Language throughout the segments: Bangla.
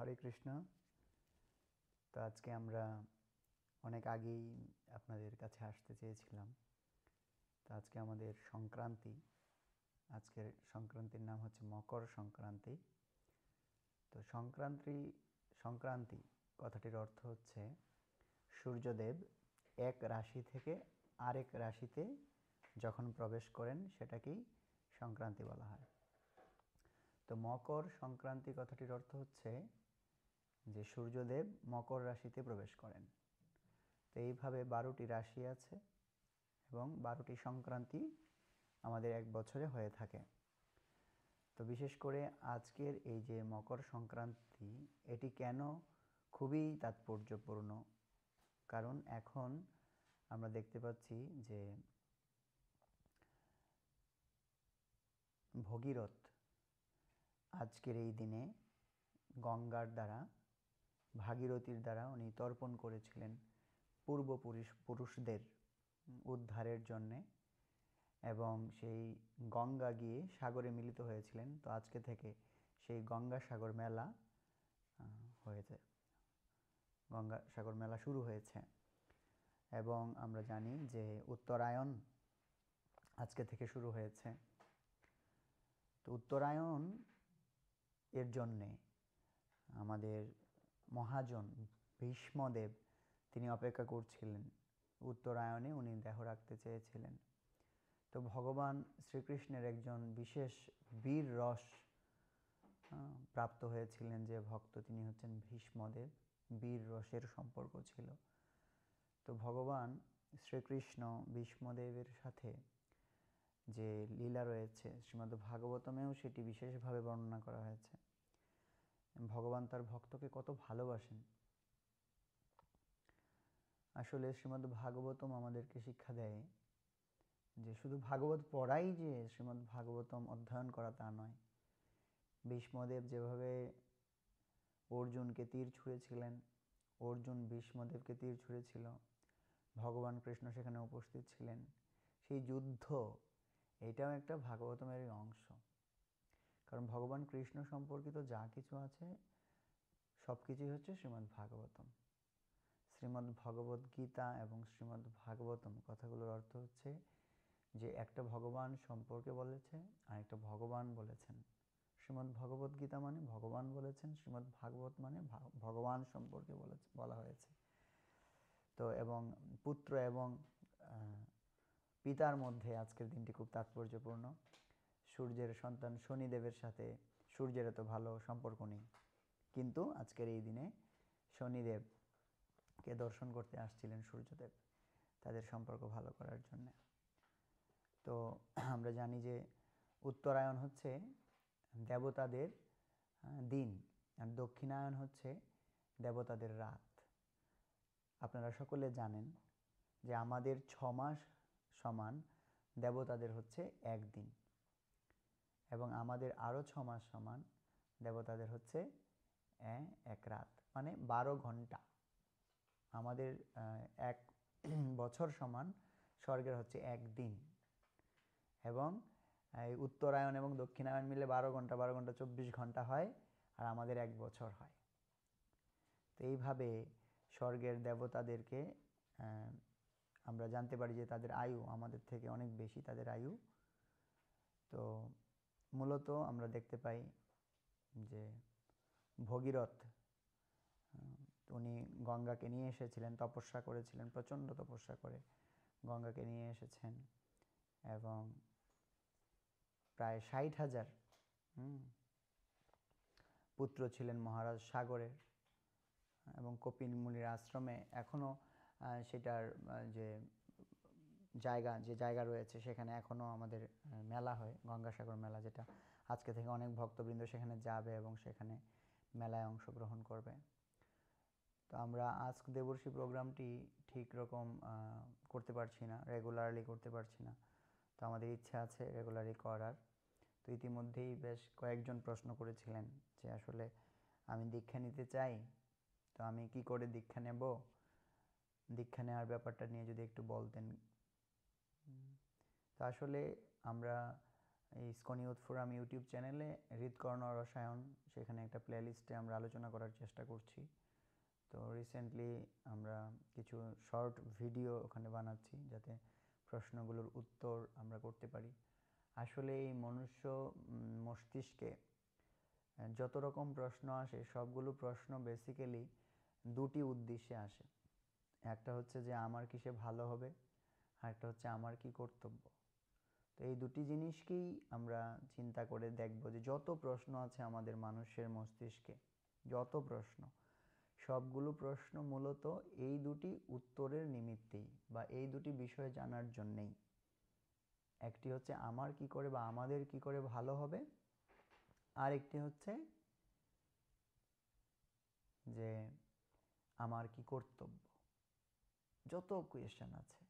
হরে কৃষ্ণ। তো আজকে আমরা অনেক আগেই আপনাদের কাছে আসতে চেয়েছিলাম। তো আজকে আমাদের সংক্রান্তি, আজকের সংক্রান্তির নাম হচ্ছে মকর সংক্রান্তি। তো সংক্রান্তি সংক্রান্তি কথাটির অর্থ হচ্ছে সূর্যদেব এক রাশি থেকে আরেক রাশিতে যখন প্রবেশ করেন সেটাকেই সংক্রান্তি বলা হয়। তো মকর সংক্রান্তি কথাটির অর্থ হচ্ছে যে সূর্যদেব মকর রাশিতে প্রবেশ করেন। তো এইভাবে বারোটি রাশি আছে এবং বারোটি সংক্রান্তি আমাদের এক বছরে হয়ে থাকে। তো বিশেষ করে আজকের এই যে মকর সংক্রান্তি, এটি কেন খুবই তাৎপর্যপূর্ণ? কারণ এখন আমরা দেখতে পাচ্ছি যে ভগীরথ আজকের এই দিনে গঙ্গার দ্বারা ভাগীরথীর দ্বারা উনি তর্পণ করেছিলেন পূর্বপুরুষ, পুরুষদের উদ্ধারের জন্যে এবং সেই গঙ্গা গিয়ে সাগরে মিলিত হয়েছিলেন। তো আজকে থেকে সেই গঙ্গা সাগর মেলা হয়েছে। গঙ্গা সাগর মেলা শুরু হয়েছে। এবং আমরা জানি যে উত্তরায়ণ আজকে থেকে শুরু হয়েছে। তো উত্তরায়ণ এর জন্যে আমাদের মহাজন ভীষ্মদেব তিনি অপেক্ষা করছিলেন। উত্তরায়ণে উনি দেহ রাখতে চেয়েছিলেন। তো ভগবান শ্রীকৃষ্ণের একজন বিশেষ বীর রস প্রাপ্ত হয়েছিলেন যে ভক্ত তিনি হচ্ছেন ভীষ্মদেব। বীর রসের সম্পর্ক ছিল। তো ভগবান শ্রীকৃষ্ণ ভীষ্মদেবের সাথে যে লীলা রয়েছে, শ্রীমদ্ ভাগবতমেও সেটি বিশেষভাবে বর্ণনা করা হয়েছে। ভগবান তার ভক্তকে কত ভালোবাসেন। আসলে শ্রীমদ্ ভাগবতম আমাদেরকে শিক্ষা দেয় যে শুধু ভাগবত পড়াই যে শ্রীমদ্ ভাগবতম অধ্যয়ন করা তা নয়। ভীষ্মদেব যেভাবে অর্জুনকে তীর ছুঁড়েছিলেন, অর্জুন ভীষ্মদেবকে তীর ছুঁড়েছিল, ভগবান কৃষ্ণ সেখানে উপস্থিত ছিলেন, সেই যুদ্ধ, এটাও একটা ভাগবতমের অংশ। কারণ ভগবান কৃষ্ণ সম্পর্কিত যা কিছু আছে, সব কিছুই হচ্ছে শ্রীমদ্ ভাগবতম। শ্রীমদ্ ভগবত গীতা এবং শ্রীমদ্ ভাগবতম কথাগুলোর অর্থ হচ্ছে যে একটা ভগবান সম্পর্কে বলেছে আর একটা ভগবান বলেছেন। শ্রীমদ্ ভগবত গীতা মানে ভগবান বলেছেন, শ্রীমদ্ ভাগবত মানে ভগবান সম্পর্কে বলেছে, বলা হয়েছে। তো এবং পুত্র এবং পিতার মধ্যে আজকের দিনটি খুব তাৎপর্যপূর্ণ। সূর্যের সন্তান শনিদেবের সাথে, সূর্যের এত ভালো সম্পর্ক নেই। কিন্তু আজকের এই দিনে শনিদেবকে দর্শন করতে আসছিলেন সূর্যদেব, তাদের সম্পর্ক ভালো করার জন্যে। তো আমরা জানি যে উত্তরায়ণ হচ্ছে দেবতাদের দিন, আর দক্ষিণায়ন হচ্ছে দেবতাদের রাত। আপনারা সকলে জানেন যে আমাদের ছ মাস সমান দেবতাদের হচ্ছে একদিন। এবং আমাদের আরও ছ মাস সমান দেবতাদের হচ্ছে এক রাত মানে বারো ঘণ্টা। আমাদের এক বছর সমান স্বর্গের হচ্ছে এক দিন। এবং এই উত্তরায়ণ এবং দক্ষিণায়ন মিলে বারো ঘণ্টা বারো ঘণ্টা চব্বিশ ঘণ্টা হয় আর আমাদের এক বছর হয়। তো এইভাবে স্বর্গের দেবতাদেরকে আমরা জানতে পারি যে তাদের আয়ু আমাদের থেকে অনেক বেশি, তাদের আয়ু। তো মূলত আমরা দেখতে পাই যে ভগীরথ উনি গঙ্গাকে নিয়ে এসেছিলেন, তপস্যা করেছিলেন, প্রচণ্ড তপস্যা করে গঙ্গাকে নিয়ে এসেছেন এবং প্রায় ষাট হাজার পুত্র ছিলেন মহারাজ সাগরের এবং কপিল মুনির আশ্রমে। এখনও সেটার যে জায়গা, যে জায়গা রয়েছে সেখানে এখনও আমাদের মেলা হয়, গঙ্গাসাগর মেলা যেটা আজকে থেকে অনেক ভক্তবৃন্দ সেখানে যাবে এবং সেখানে মেলায় অংশগ্রহণ করবে। তো আমরা আজক দেবর্ষী প্রোগ্রামটি ঠিক রকম করতে পারছি না রেগুলারলি করতে পারছি না। তো আমাদের ইচ্ছা আছে রেগুলারলি করার। তো ইতিমধ্যেই বেশ কয়েকজন প্রশ্ন করেছিলেন যে আসলে আমি দীক্ষা নিতে চাই, তো আমি কি করে দীক্ষা নেব? দীক্ষা নেওয়ার ব্যাপারটা নিয়ে যদি একটু বলতেন তো আসলে আমরা এই স্কনি ইউথ ফোরাম ইউটিউব চ্যানেলে হৃদকর্ণ রসায়ন সেখানে একটা প্লেলিস্টে আমরা আলোচনা করার চেষ্টা করছি। তো রিসেন্টলি আমরা কিছু শর্ট ভিডিও ওখানে বানাচ্ছি যাতে প্রশ্নগুলোর উত্তর আমরা করতে পারি। আসলে এই মনুষ্য মস্তিষ্কে যত রকম প্রশ্ন আসে, সবগুলো প্রশ্ন বেসিক্যালি দুটি উদ্দেশ্যে আসে। একটা হচ্ছে যে আমার কিসে ভালো হবে, আর একটা হচ্ছে আমার কি কর্তব্য। তো এই দুটি জিনিসকেই আমরা চিন্তা করে দেখব যে যত প্রশ্ন আছে আমাদের মানুষের মস্তিষ্কে, যত প্রশ্ন, সবগুলো প্রশ্ন মূলত এই দুটি উত্তরের নিমিত্তেই বা এই দুটি বিষয় জানার জন্যেই। একটি হচ্ছে আমার কি করে বা আমাদের কি করে ভালো হবে আর একটি হচ্ছে যে আমার কি কর্তব্য। যত কোয়েশ্চেন আছে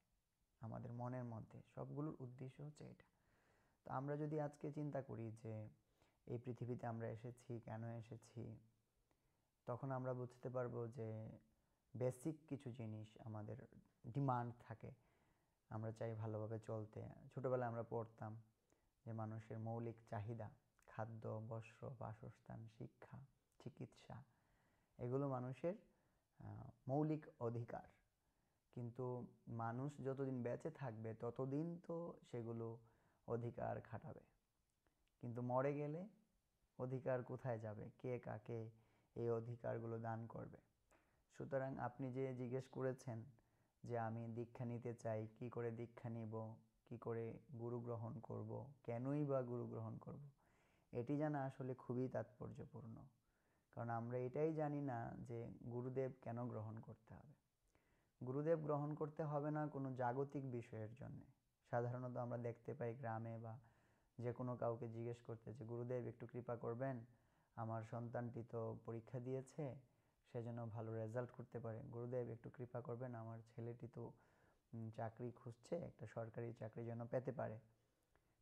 আমাদের মনের মধ্যে। সবগুলোর উদ্দেশ্য হচ্ছে এটা। তো আমরা যদি আজকে চিন্তা করি যে, এই পৃথিবীতে আমরা এসেছি, কেন এসেছি? তখন আমরা বুঝতে পারব যে বেসিক কিছু জিনিস আমাদের ডিমান্ড থাকে। আমরা চাই ভালোভাবে চলতে। ছোটোবেলায় আমরা পড়তাম যে, মানুষের মৌলিক চাহিদা, খাদ্য, বস্ত্র, বাসস্থান, শিক্ষা, চিকিৎসা, এগুলো মানুষের মৌলিক অধিকার। কিন্তু মানুষ যতদিন বেঁচে থাকবে, ততদিন তো সেগুলো অধিকার খাটাবে। কিন্তু মরে গেলে অধিকার কোথায় যাবে? কে কাকে এই অধিকারগুলো দান করবে? সুতরাং আপনি যে জিজ্ঞেস করেছেন যে আমি দীক্ষা নিতে চাই, কি করে দীক্ষা নিব, কি করে গুরু গ্রহণ করব, কেনই বা গুরু গ্রহণ করব, এটি জানা আসলে খুবই তাৎপর্যপূর্ণ। কারণ আমরা এটাই জানি না যে গুরুদেব কেন গ্রহণ করতে হবে। গুরুদেব গ্রহণ করতে হবে না কোনো জাগতিক বিষয়ের জন্যে। সাধারণত আমরা দেখতে পাই গ্রামে বা যে কোনো কাউকে জিজ্ঞেস করতে যে, গুরুদেব, একটু কৃপা করবেন? আমার সন্তানটি তো পরীক্ষা দিয়েছে, সে যেন ভালো রেজাল্ট করতে পারে। গুরুদেব, একটু কৃপা করবেন, আমার ছেলেটি তো চাকরি খুঁজছে, একটা সরকারি চাকরি যেন পেতে পারে।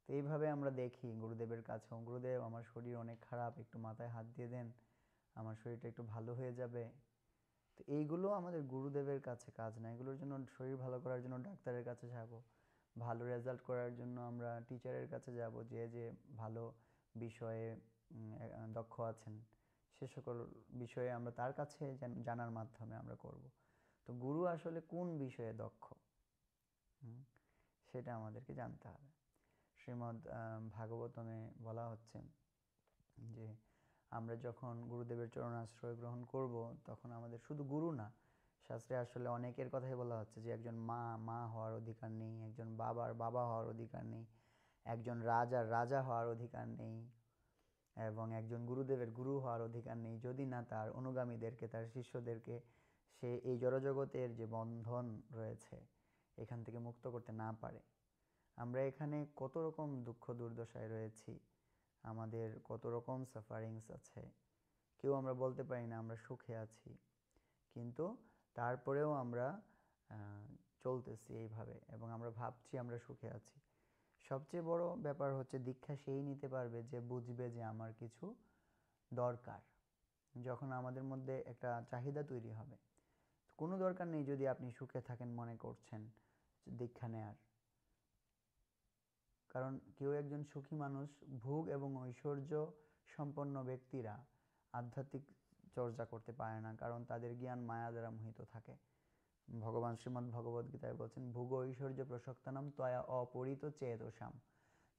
তো এইভাবে আমরা দেখি গুরুদেবের কাছেও, গুরুদেব, আমার শরীর অনেক খারাপ, একটু মাথায় হাত দিয়ে দেন, আমার শরীরটা একটু ভালো হয়ে যাবে। তো এইগুলো আমাদের গুরুদেবের কাছে কাজ না। এগুলোর জন্য শরীর ভালো করার জন্য ডাক্তারের কাছে যাব। ভালো রেজাল্ট করার জন্য আমরা টিচারের কাছে যাব যে যে ভালো বিষয়ে দক্ষ আছেন। সে সকল বিষয়ে আমরা তার কাছে জানার মাধ্যমে আমরা করব। তো গুরু আসলে কোন বিষয়ে দক্ষ? সেটা আমাদেরকে জানতে হবে। শ্রীমদ্ ভাগবতমে বলা হচ্ছে যে আমরা যখন গুরুদেবের চরণ আশ্রয় গ্রহণ করব, তখন আমাদের শুধু গুরু না, শাস্ত্রে আসলে অনেকের কথাই বলা হচ্ছে যে একজন মা মা হওয়ার অধিকার নেই, একজন বাবার বাবা হওয়ার অধিকার নেই, একজন রাজার রাজা হওয়ার অধিকার নেই, এবং একজন গুরুদেবের গুরু হওয়ার অধিকার নেই। যদি না তার অনুগামীদেরকে, তার শিষ্যদেরকে সে এই জড়জগতের যে বন্ধন রয়েছে, এখান থেকে মুক্ত করতে না পারে। আমরা এখানে কত রকম দুঃখ দুর্দশায় রয়েছি আমাদের কত রকম সাফারিংস আছে। কেউ আমরা বলতে পারি না আমরা সুখে আছি, কিন্তু তারপরেও আমরা চলতেছি এইভাবে এবং আমরা ভাবছি আমরা সুখে আছি। সবচেয়ে বড় ব্যাপার হচ্ছে দীক্ষা সেই নিতে পারবে যে বুঝবে যে আমার কিছু দরকার, যখন আমাদের মধ্যে একটা চাহিদা তৈরি হবে। কোনো দরকার নেই যদি আপনি সুখে থাকেন মনে করছেন দীক্ষা নেয়ার। কারণ কেউ একজন সুখী মানুষ, ভোগ এবং ঐশ্বর্য সম্পন্ন ব্যক্তিরা আধ্যাত্মিক চর্চা করতে পারে না, কারণ তাদের জ্ঞান মায়া দ্বারা মোহিত থাকে। ভগবান শ্রীমদ্ ভগবদ্গীতায় বলছেন, ভোগ ঐশ্বর্য প্রসক্তানাম তয়া অপরিত চেতসাম।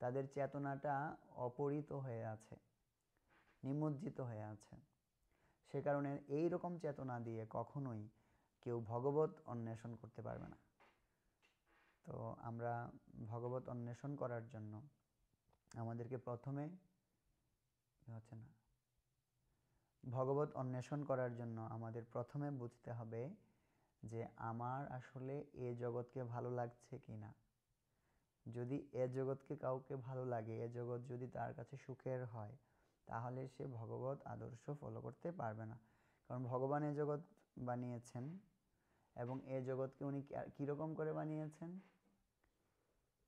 তাদের চেতনাটা অপরিত হয়ে আছে, নিমজ্জিত হয়ে আছে। সে কারণে এই রকম চেতনা দিয়ে কখনোই কেউ ভগবত অন্বেষণ করতে পারবে না। তো আমরা ভগবত অন্বেষণ করার জন্য আমাদেরকে প্রথমে হচ্ছে না, ভগবত অন্বেষণ করার জন্য আমাদের প্রথমে বুঝতে হবে যে আমার আসলে এ জগৎকে ভালো লাগছে কি না। যদি এ জগৎকে কাউকে ভালো লাগে, এ জগৎ যদি তার কাছে সুখের হয়, তাহলে সে ভগবত আদর্শ ফলো করতে পারবে না। কারণ ভগবান এ জগৎ বানিয়েছেন এবং এ জগৎকে উনি কীরকম করে বানিয়েছেন?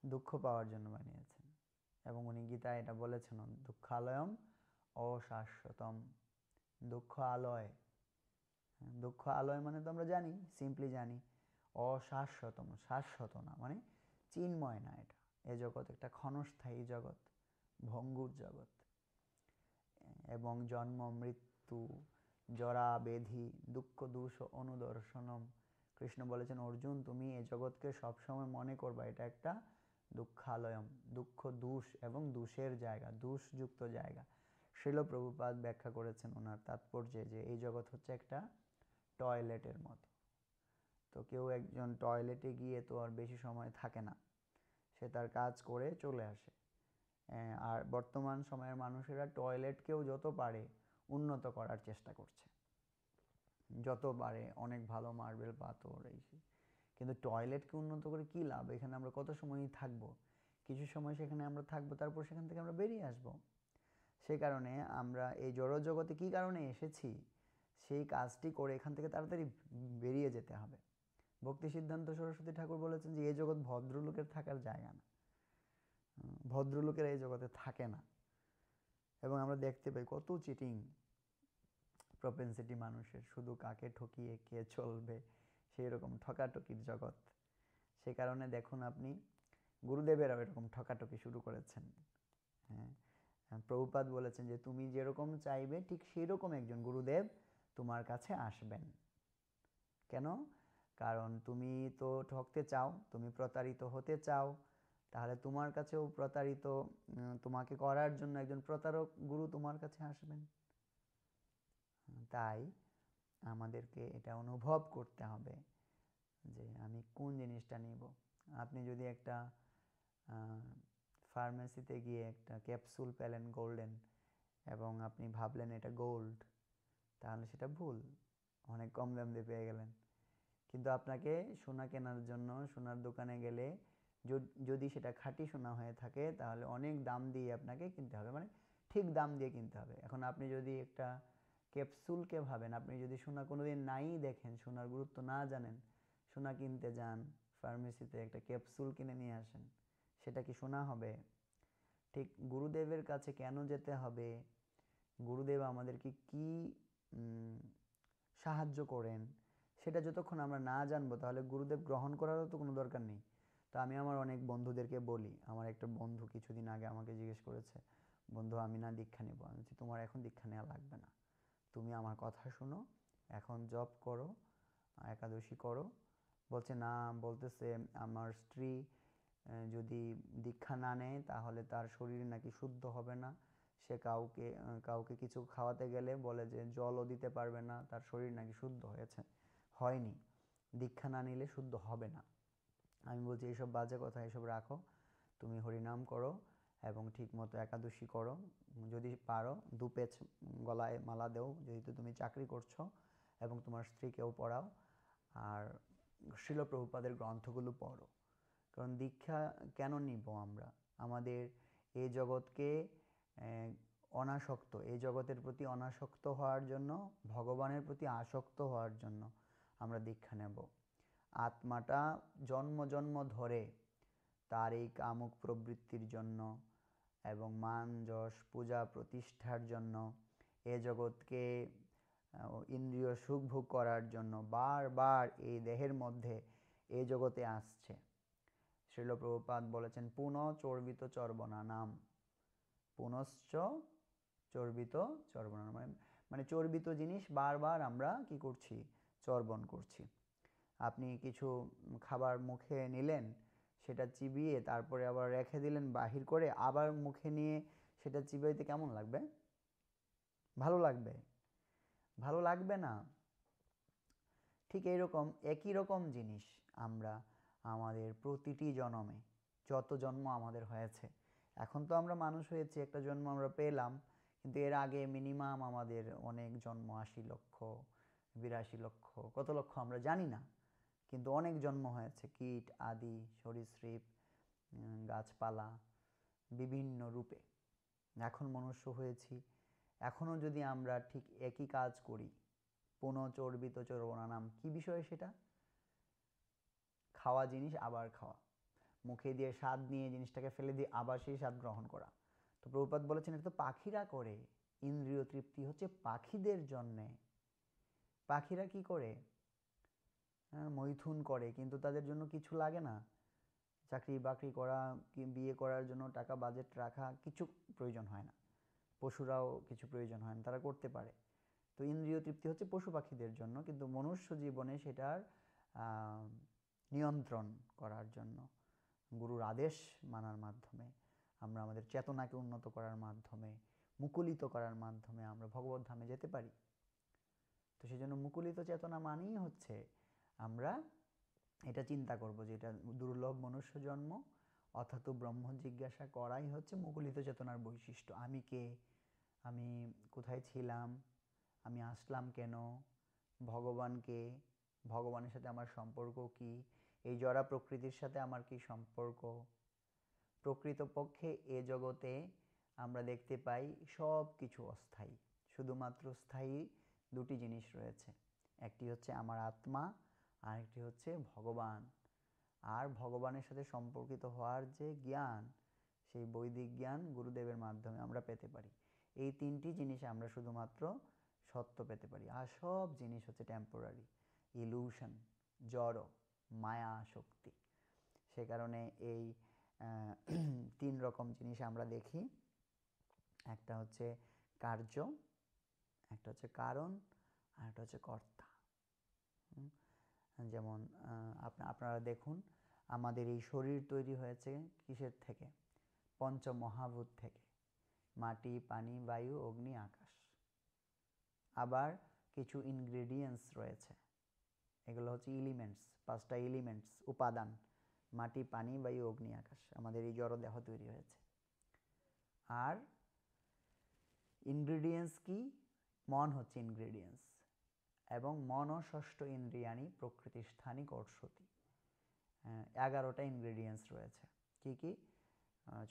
দুঃখ পাওয়ার জন্য বানিয়েছেন। এবং উনি গীতা এটা বলেছেন, দুঃখালয়ম অশাশ্বতম। দুঃখ আলয় দুঃখ আলয় মানে তো আমরা জানি সিম্পলি জানি। অশাশ্বতম, শাশ্বত না মানে চিন্ময় না এটা। এ জগৎ একটা ক্ষণস্থায়ী জগৎ, ভঙ্গুর জগৎ। এবং জন্ম, মৃত্যু, জরা, বেধি, দুঃখ, দুষ, অনুদর্শনম। কৃষ্ণ বলেছেন, অর্জুন, তুমি এই জগৎকে সবসময় মনে করবা, এটা একটা দুঃখালয়ম, দুঃখ, দুষ এবং দুষের জায়গা, দুষযুক্ত জায়গা। শিল প্রভুপাত ব্যাখ্যা করেছেন ওনার তাৎপর্যে যে এই জগৎ হচ্ছে একটা টয়লেটের মতো। তো কেউ একজন টয়লেটে গিয়ে তো আর বেশি সময় থাকে না। সে তার কাজ করে চলে আসে। আর বর্তমান সময়ের মানুষেরা টয়লেটকেও যত পারে উন্নত করার চেষ্টা করছে। যত পারে অনেক ভালো মার্বেল পাথর, এই কিন্তু টয়লেটকে উন্নত করে কী লাভ? এখানে আমরা কত সময়ই থাকব? কিছু সময় সেখানে আমরা থাকব, তারপর সেখান থেকে আমরা বেরিয়ে আসব। সেই কারণে আমরা এই জড়জগতে কী কারণে এসেছি? সেই কাজটি করে এখান থেকে তাড়াতাড়ি বেরিয়ে যেতে হবে। ভক্তি সিদ্ধান্ত সরস্বতী ঠাকুর বলেছেন যে এই জগৎ ভদ্রলোকের থাকার জায়গা না। ভদ্রলোকের এই জগতে থাকে না। এবং আমরা দেখতে পাই কত চিটিং প্রপেন্সিটি মানুষের। শুধু কাকে ঠকিয়ে কে চলবে? সেই রকম ঠকাঠকির জগৎ। সে কারণে দেখুন আপনি, গুরুদেবেরাও এরকম ঠকাঠকি শুরু করেছেন। হ্যাঁ প্রভুপাদ বলেছেন যে, তুমি যেরকম চাইবে, ঠিক সেই রকম একজন গুরুদেব তোমার কাছে আসবেন। কেন? কারণ তুমি তো ঠকতে চাও, তুমি প্রতারিত হতে চাও, তাহলে তোমার কাছেও প্রতারিত তোমাকে করার জন্য একজন প্রতারক গুরু তোমার কাছে আসবেন। তাই আমাদেরকে এটা অনুভব করতে হবে যে আমি কোন জিনিসটা নিব। আপনি যদি একটা ফার্মেসিতে গিয়ে একটা ক্যাপসুল পেলেন গোল্ডেন এবং আপনি ভাবলেন এটা গোল্ড তাহলে সেটা ভুল। অনেক কম দাম দিয়ে পেয়ে গেলেন। কিন্তু আপনাকে সোনা কেনার জন্য সোনার দোকানে গেলে যদি সেটা খাঁটি সোনা হয়ে থাকে, তাহলে অনেক দাম দিয়ে আপনাকে কিনতে হবে। মানে ঠিক দাম দিয়ে কিনতে হবে। এখন আপনি যদি একটা ক্যাপসুলকে ভাবেন। আপনি যদি সোনা কোনো দিন নাই দেখেন, সোনার গুরুত্ব না জানেন, সোনা কিনতে যান, ফার্মেসিতে একটা ক্যাপসুল কিনে নিয়ে আসেন, সেটা কি সোনা হবে? ঠিক গুরুদেবের কাছে কেন যেতে হবে? গুরুদেব আমাদেরকে কি সাহায্য করেন, সেটা যতক্ষণ আমরা না জানব, তাহলে গুরুদেব গ্রহণ করারও তো কোনো দরকার নেই। তো আমি আমার অনেক বন্ধুদেরকে বলি, আমার একটা বন্ধু কিছুদিন আগে আমাকে জিজ্ঞেস করেছে, বন্ধু, আমি না দীক্ষা নেব। আমি তোমার এখন দীক্ষা নেওয়া লাগবে না। তুমি আমার কথা শুনো, এখন জব করো, একাদশী করো। বলছে, না, বলতেছে, আমার স্ত্রী যদি দীক্ষা না নেয়, তাহলে তার শরীর নাকি শুদ্ধ হবে না। সে কাউকে কাউকে কিছু খাওয়াতে গেলে বলে যে, জলও দিতে পারবে না, তার শরীর নাকি শুদ্ধ হয়েছে, হয়নি। দীক্ষা না নিলে শুদ্ধ হবে না। আমি বলছি, এইসব বাজে কথা এসব রাখো। তুমি হরিনাম করো এবং ঠিকমতো একাদশী করো। যদি পারো, দু পেচ গলায় মালা দেও, যেহেতু তুমি চাকরি করছ এবং তোমার স্ত্রীকেও পড়াও। আর শিলপ্রভুপাদের গ্রন্থগুলো পড়ো। কারণ দীক্ষা কেন নিব আমরা? আমাদের এই জগৎকে অনাসক্ত এই জগতের প্রতি অনাসক্ত হওয়ার জন্য, ভগবানের প্রতি আসক্ত হওয়ার জন্য আমরা দীক্ষা নেব। আত্মাটা জন্ম জন্ম ধরে তার এই কামুক প্রবৃত্তির জন্য এবং মান যশ পূজা প্রতিষ্ঠার জন্য, এ জগৎকে ইন্দ্রিয় সুখ ভোগ করার জন্য বারবার এই দেহের মধ্যে এই জগতে আসছে। শিলপ্রভুপাত বলেছেন, পুনঃ চর্বিত চর্বনা নাম। পুনশ্চ চর্বিত চর্বনা মানে মানে চর্বিত জিনিস বারবার আমরা কি করছি? চর্বণ করছি। আপনি কিছু খাবার মুখে নিলেন সেটা চিবিয়ে তারপরে আবার রেখে দিলেন বাহির করে, আবার মুখে নিয়ে সেটা চিবাইতে কেমন লাগবে? ভালো লাগবে। ভালো লাগবে না? ঠিক এইরকম, একই রকম জিনিস আমরা আমাদের প্রতিটি জন্মে, যত জন্ম আমাদের হয়েছে। এখন তো আমরা মানুষ হয়েছি, একটা জন্ম আমরা পেলাম, কিন্তু এর আগে মিনিমাম আমাদের অনেক জন্ম আশি লক্ষ, বিরাশি লক্ষ, কত লক্ষ আমরা জানি না। কিন্তু অনেক জন্ম হয়েছে। কীট, আদি, সরীসৃপ গাছপালা, বিভিন্ন রূপে। এখন মনুষ্য হয়েছি। এখনও যদি আমরা ঠিক একই কাজ করি, পুনঃচর্বিত চর্বনা নাম কি বিষয় সেটা? খাওয়া জিনিস, আবার খাওয়া। মুখে দিয়ে স্বাদ নিয়ে জিনিসটাকে ফেলে দিয়ে আবার সেই স্বাদ গ্রহণ করা। তো প্রভুপাত বলেছেন, এটা তো পাখিরা করে। ইন্দ্রিয় তৃপ্তি হচ্ছে পাখিদের জন্যে। পাখিরা কি করে? মৈথুন করে, কিন্তু তাদের জন্য কিছু লাগে না। চাকরি বাকরি করা, কি বিয়ে করার জন্য টাকা বাজেট রাখা কিছু প্রয়োজন হয় না। পশুরাও কিছু প্রয়োজন হয় না, তারা করতে পারে। তো ইন্দ্রিয় তৃপ্তি হচ্ছে পশু পাখিদের জন্য, কিন্তু মনুষ্য জীবনে সেটার নিয়ন্ত্রণ করার জন্য, গুরুর আদেশ মানার মাধ্যমে, আমরা আমাদের চেতনাকে উন্নত করার মাধ্যমে, মুকুলিত করার মাধ্যমে আমরা ভগবত ধামে যেতে পারি। তো সেই জন্য মুকুলিত চেতনা মানেই হচ্ছে আমরা এটা চিন্তা করব যে এটা দুর্লভ মনুষ্য জন্ম অর্থাৎ ব্রহ্ম জিজ্ঞাসা করাই হচ্ছে মুকুলিত চেতনার বৈশিষ্ট্য। আমি কে? আমি কোথায় ছিলাম? আমি আসলাম কেন? ভগবানকে ভগবানের সাথে আমার সম্পর্ক কি? এই জড়া প্রকৃতির সাথে আমার কি সম্পর্ক? প্রকৃতপক্ষে এ জগতে আমরা দেখতে পাই সব কিছু অস্থায়ী, শুধুমাত্র স্থায়ী দুটি জিনিস রয়েছে। একটি হচ্ছে আমার আত্মা আর একটি হচ্ছে ভগবান। আর ভগবানের সাথে সম্পর্কিত হওয়ার যে জ্ঞান, সেই বৈদিক জ্ঞান গুরুদেবের মাধ্যমে আমরা পেতে পারি। এই তিনটি জিনিস আমরা শুধুমাত্র সত্য পেতে পারি। আর সব জিনিস হচ্ছে টেম্পোরারি ইলুশন জড় মায়া শক্তি সে কারণে এই তিন রকম জিনিস আমরা দেখি। একটা হচ্ছে কার্য, একটা হচ্ছে কারণ, আর একটা হচ্ছে কর্তা। যেমন আপনারা দেখুন, আমাদের এই শরীর তৈরি হয়েছে কিসের থেকে? পঞ্চমহাভূত থেকে। মাটি, পানি, বায়ু, অগ্নি, আকাশ। আবার কিছু ইনগ্রেডিয়েন্টস রয়েছে। এগুলো হচ্ছে এলিমেন্টস পাঁচটা এলিমেন্টস উপাদান। মাটি, পানি, বায়ু, অগ্নি, আকাশ। আমাদের এই জড় দেহ তৈরি হয়েছে। আর ইনগ্রেডিয়েন্টস কি? মন হচ্ছে ইনগ্রেডিয়েন্টস এবং মন ষষ্ঠ ইন্দ্রিয়ানি প্রকৃতি স্থানিক অর্ষতি এগারোটা ইনগ্রেডিয়েন্টস রয়েছে। কি কি?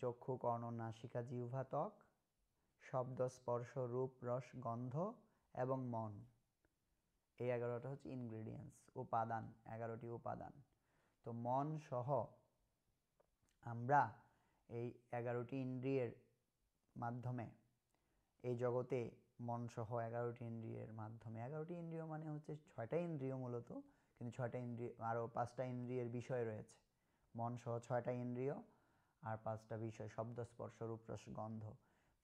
চক্ষু, কর্ণ, নাসিকা, জিহ্বা, ত্বক, শব্দ, স্পর্শ, রূপ, রস, গন্ধ এবং মন। এই এগারোটা হচ্ছে ইনগ্রেডিয়েন্টস উপাদান, এগারোটি উপাদান। তো মন সহ আমরা এই এগারোটি ইন্দ্রিয়ের মাধ্যমে এই জগতে মন সহ এগারোটি ইন্দ্রিয়ের মাধ্যমে, এগারোটি ইন্দ্রিয় মানে হচ্ছে ছয়টা ইন্দ্রিয় মূলত, কিন্তু ছয়টা ইন্দ্রিয় আরও পাঁচটা ইন্দ্রিয়ের বিষয় রয়েছে। মন সহ ছয়টা ইন্দ্রিয় আর পাঁচটা বিষয়, শব্দ, স্পর্শ রূপরস গন্ধ।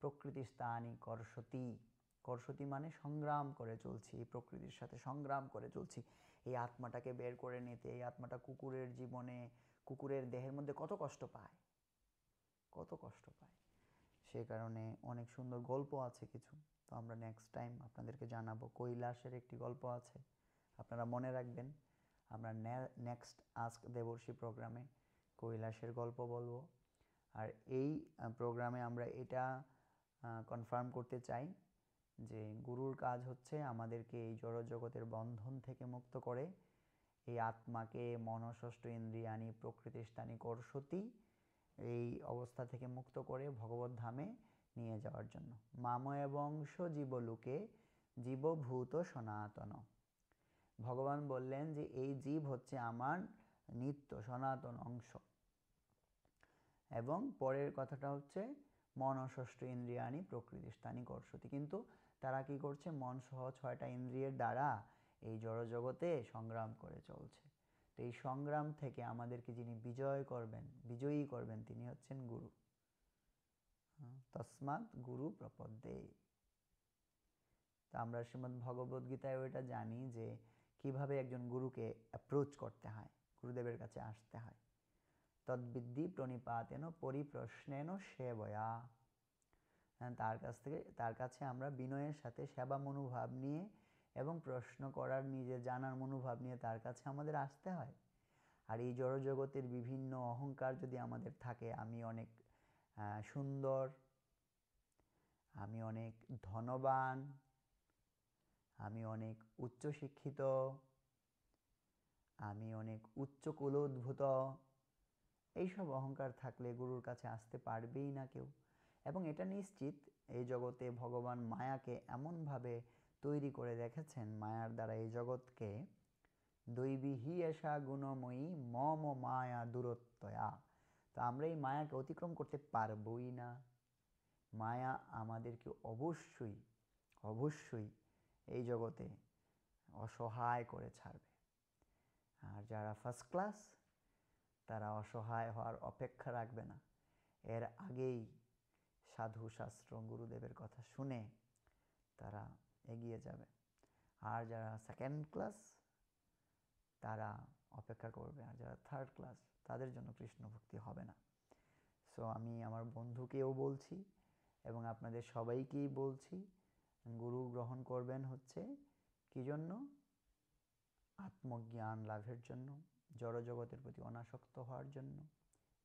প্রকৃতি স্থানী কর্ষতি। কর্ষতি মানে সংগ্রাম করে চলছি, এই প্রকৃতির সাথে সংগ্রাম করে চলছি। এই আত্মাটাকে বের করে নিতে, এই আত্মাটা কুকুরের জীবনে, কুকুরের দেহের মধ্যে কত কষ্ট পায়? কত কষ্ট পায়? সে কারণে অনেক সুন্দর গল্প আছে কিছু। তো আমরা নেক্সট টাইম আপনাদেরকে জানাব কৈলাসের একটি গল্প আছে। আপনারা মনে রাখবেন, আমরা নেক্সট আস্ক দেবর্ষী প্রোগ্রামে কৈলাসের গল্প বলব। আর এই প্রোগ্রামে আমরা এটা কনফার্ম করতে চাই যে গুরুর কাজ হচ্ছে আমাদেরকে এই জড়জগতের বন্ধন থেকে মুক্ত করে, এই আত্মাকে মনষষ্ঠ ইন্দ্রিয়ানি প্রকৃতিস্থানী করসতি এই অবস্থা থেকে মুক্ত করে ভগবত ধামে নিয়ে যাওয়ার জন্য। মাময় বংশ জীবলোকে জীবভূত সনাতন। ভগবান বললেন যে, এই জীব হচ্ছে আমার নিত্য সনাতন অংশ। এবং পরের কথাটা হচ্ছে, মন ষষ্ঠ ইন্দ্রিয়ানি প্রকৃতিস্থানী কর্ষতি। কিন্তু তারা কি করছে? মন সহ ছয়টা ইন্দ্রিয়ের দ্বারা এই জড়জগতে সংগ্রাম করে চলছে। তো এই সংগ্রাম থেকে আমাদেরকে যিনি বিজয় করবেন, বিজয়ী করবেন তিনি হচ্ছেন গুরু। তসমাৎ গুরু প্রপদ্যে। তা আমরা শ্রীমদ ভগবদ গীতায় ওইটা জানি যে কীভাবে একজন গুরুকে অ্যাপ্রোচ করতে হয়, গুরুদেবের কাছে আসতে হয়। তদ্বিদ্যি প্রণিপাতেন পরিপ্রশ্নেন সেবয়া। তার কাছ থেকে, তার কাছে আমরা বিনয়ের সাথে সেবা মনোভাব নিয়ে এবং প্রশ্ন করার নিজে জানার মনোভাব নিয়ে তার কাছে আমাদের আসতে হয়। আর এই জড়জগতের বিভিন্ন অহংকার যদি আমাদের থাকে, আমি অনেক সুন্দর, আমি অনেক ধনবান, আমি অনেক উচ্চশিক্ষিত, আমি অনেক উচ্চ কুলোদ্ভূত, এইসব অহংকার থাকলে গুরুর কাছে আসতে পারবেই না কেউ। এবং এটা নিশ্চিত, এই জগতে ভগবান মায়াকে এমনভাবে তৈরি করে রেখেছেন মায়ার দ্বারা এই জগৎকে। দৈবী হি এসা গুণময়ী মম মায়া দূরত্বয়া। তো আমরা এই মায়াকে অতিক্রম করতে পারবই না। মায়া আমাদেরকে অবশ্যই অবশ্যই এই জগতে অসহায় করে ছাড়বে। আর যারা ফার্স্ট ক্লাস তারা অসহায় হওয়ার অপেক্ষা রাখবে না। এর আগেই সাধু শাস্ত্র গুরুদেবের কথা শুনে তারা এগিয়ে যাবে। আর যারা সেকেন্ড ক্লাস তারা অপেক্ষা করবে। আর যারা থার্ড ক্লাস তাদের জন্য কৃষ্ণ ভক্তি হবে না। সো আমি আমার বন্ধুকেও বলছি এবং আপনাদের সবাইকেই বলছি, গুরু গ্রহণ করবেন হচ্ছে কি জন্য? আত্মজ্ঞান লাভের জন্য, জড়জগতের প্রতি অনাসক্ত হওয়ার জন্য,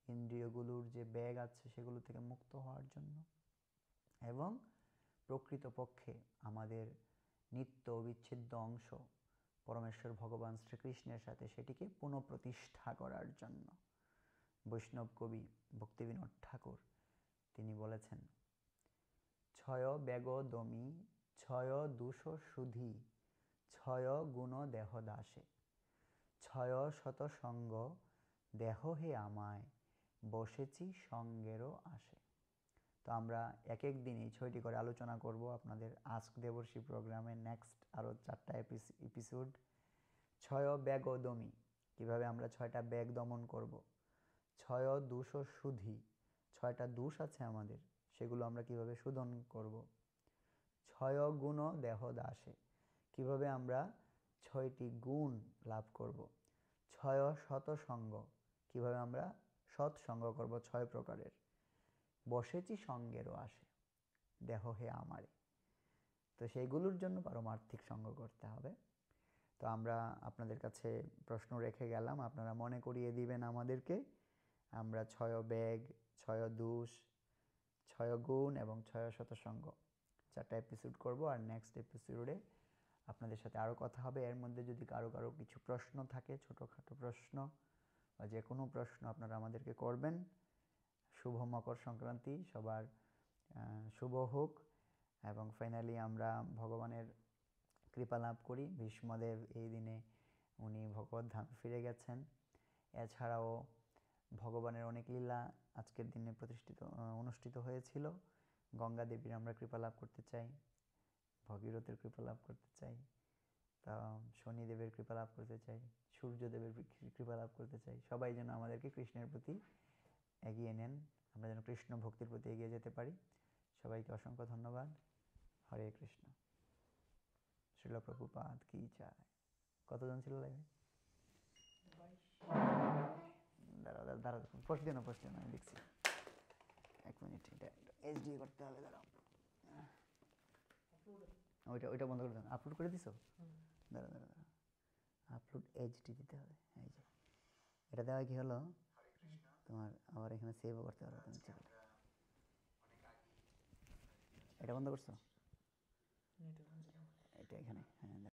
ইন্দ্রিয়গুলোর যে ব্যাগ আছে সেগুলো থেকে মুক্ত হওয়ার জন্য এবং প্রকৃতপক্ষে আমাদের নিত্য অবিচ্ছেদ্য অংশ পরমেশ্বর ভগবান শ্রীকৃষ্ণের সাথে সেটিকে পুনঃপ্রতিষ্ঠা করার জন্য। বৈষ্ণব কবি ভক্তিবিনোদ ঠাকুর, তিনি বলেছেন, ছয় বেগ দমি ছয় দুষ সুধি ছয় গুণ দেহ দাসে, ছয় শত সঙ্গ দেহ হে আমায়, বসেছি সঙ্গেরও আসে। তো আমরা এক এক দিন এই ছয়টি করে আলোচনা করব। আপনাদের আস্ক দেবর্ষী প্রোগ্রামে নেক্সট আরও চারটা এপিসোড ছয় ব্যাগ ও দমি কীভাবে আমরা ছয়টা ব্যাগ দমন করব? ছয় দুষ ও সুধি ছয়টা দুষ আছে আমাদের, সেগুলো আমরা কীভাবে শোধন করব? ছয় গুণ দেহ দাসে কীভাবে আমরা ছয়টি গুণ লাভ করব? ছয় শত সঙ্গ কীভাবে আমরা সৎসঙ্গ করব? ছয় প্রকারের। বসেছি সঙ্গেরও আসে। দেহ হে আমারে তো সেইগুলোর জন্য পারমার্থিক সঙ্গ করতে হবে। তো আমরা আপনাদের কাছে প্রশ্ন রেখে গেলাম, আপনারা মনে করিয়ে দিবেন আমাদেরকে। আমরা ছয় ব্যাগ ছয় দুষ ছয় গুণ এবং ছয় শতসঙ্গ। চারটা এপিসোড করব আর নেক্সট এপিসোডে আপনাদের সাথে আরও কথা হবে। এর মধ্যে যদি কারও কারও কিছু প্রশ্ন থাকে, ছোটোখাটো প্রশ্ন বা যে কোনো প্রশ্ন আপনারা আমাদেরকে করবেন শুভ মকর সংক্রান্তি সবার শুভ হোক। এবং ফাইনালি আমরা ভগবানের কৃপা লাভ করি। ভীষ্মদেব এই দিনে উনি ভগবত ধাম ফিরে গেছেন। এছাড়াও ভগবানের অনেক লীলা আজকের দিনে প্রতিষ্ঠিত অনুষ্ঠিত হয়েছিল। গঙ্গা দেবীর আমরা কৃপা লাভ করতে চাই, ভগীরথের কৃপা লাভ করতে চাই, তা শনিদেবের কৃপা লাভ করতে চাই, সূর্যদেবের কৃপা লাভ করতে চাই। সবাই যেন আমাদেরকে কৃষ্ণের প্রতি এগিয়ে নেন। আমরা যেন কৃষ্ণ ভক্তির প্রতি এগিয়ে যেতে পারি। সবাইকে অসংখ্য ধন্যবাদ। হরে কৃষ্ণ। শিল প্রভুপাদ কি চায়? কতজন ছিল লাইভে দাঁড়াও দাঁড়াও দাঁড়াও পোস্ট দিও না পোস্ট দিও না আমি দেখছি। এক মিনিট এটা এইচডি করতে হবে দাঁড়াও। ওইটা ওইটা বন্ধ করে দেন আপলোড করে দিছো? দাঁড়া দাঁড়া দাঁড়া আপলোড এইচডি দিতে হবে। এই যে। এটা দেওয়া কি হলো? তোমার আবার এখানে সেভও করতে পারবে তুমি ইচ্ছা করলে এটা বন্ধ করছ এটা এখানে হ্যাঁ